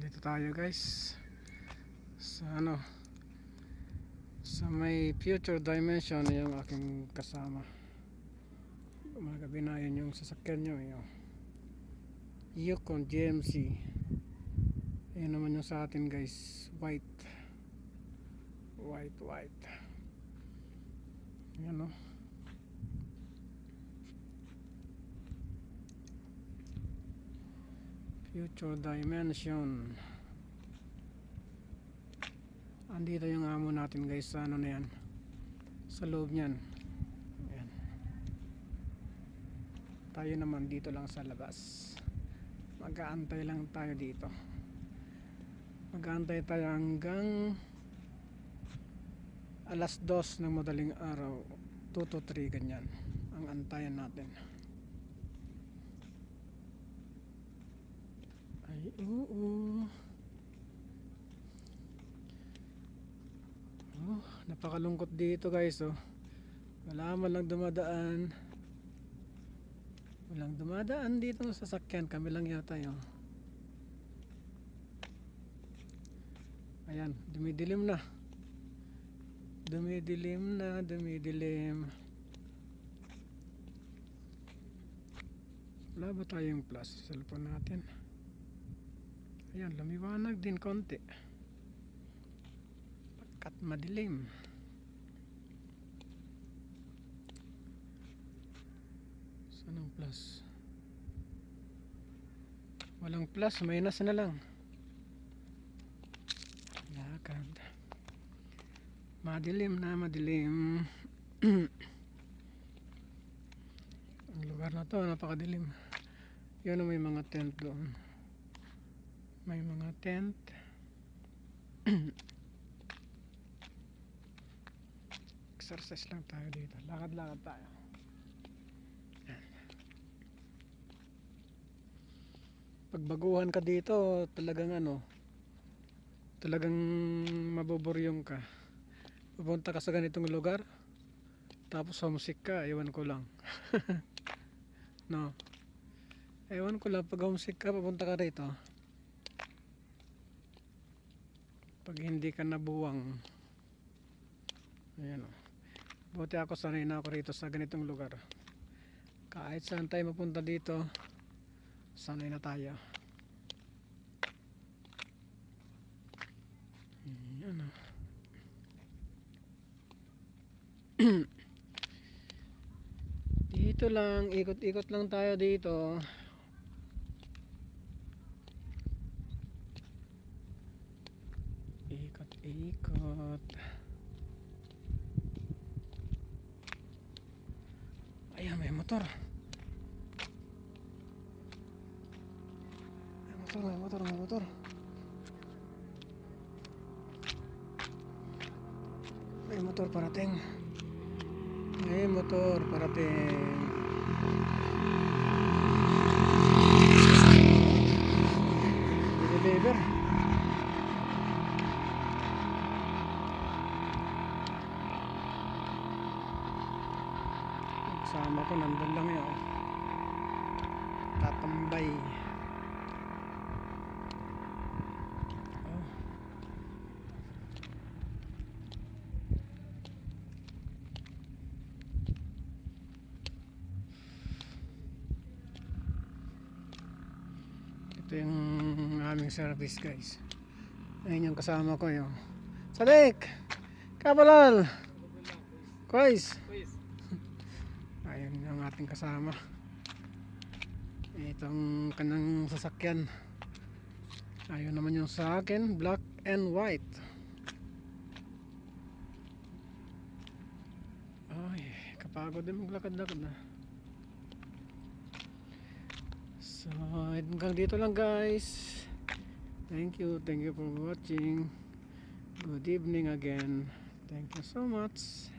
Dito tayo guys. Sa ano sa may future dimension yung aking kasama. Umaga binayan yung sasakyan nyo yung Yukon GMC. Ayan naman yung sa atin guys. White. White, white. Ayan o. Future Dimension. Andito yung amo natin guys sa ano na yan. Sa loob niyan. Ayan. Tayo naman dito lang sa labas. Mag-aantay lang tayo dito. Mag-aantay tayo hanggang alas dos ng madaling araw. 2 to 3 ganyan. Ang antayan natin. Ay, oo. Oh, napakalungkot dito guys oh. Wala man lang dumadaan. Walang dumadaan dito sa sasakyan. Kami lang yata yun. Ayan, dumidilim na. Dumidilim na, dumidilim. Wala ba tayong plus sa cellphone natin? Ayan, lumiwanag din konti. Pagkat madilim. Saan ang plus? Walang plus, minus na lang. Lakad. Madilim na, madilim. ang lugar na to, napakadilim. Yun may mga tent doon. May mga tent. Exercise lang tayo dito. Lakad-lakad tayo. Pagbaguhan ka dito, talagang ano, talagang mabuburyong ka. Pupunta ka sa ganitong lugar, tapos homesick ka, ewan ko lang. no. Ewan ko lang, pag homesick ka, papunta ka rito. Pag hindi ka nabuwang. Ayan o. Buti ako sanay na ako rito sa ganitong lugar. Kahit saan tayo mapunta dito, sanay na tayo. Ayan o. dito lang, ikot-ikot lang tayo dito. Ikot-ikot. Ayan, may motor. May motor, may motor, may motor. May motor parating. May motor parating. Deliver. Kasama ko nandun lang yun. Tatambay. Oh. Ito yung aming service guys. Ayun yung kasama ko yun. Sadik! Kabalal! Kois! Ayun yung ating kasama. Itong kanang sasakyan. Ayun naman yung sa akin, black and white. Ay, kapagod din maglakad-lakad na. So, hanggang dito lang guys. Thank you, thank you for watching. Good evening again. Thank you so much.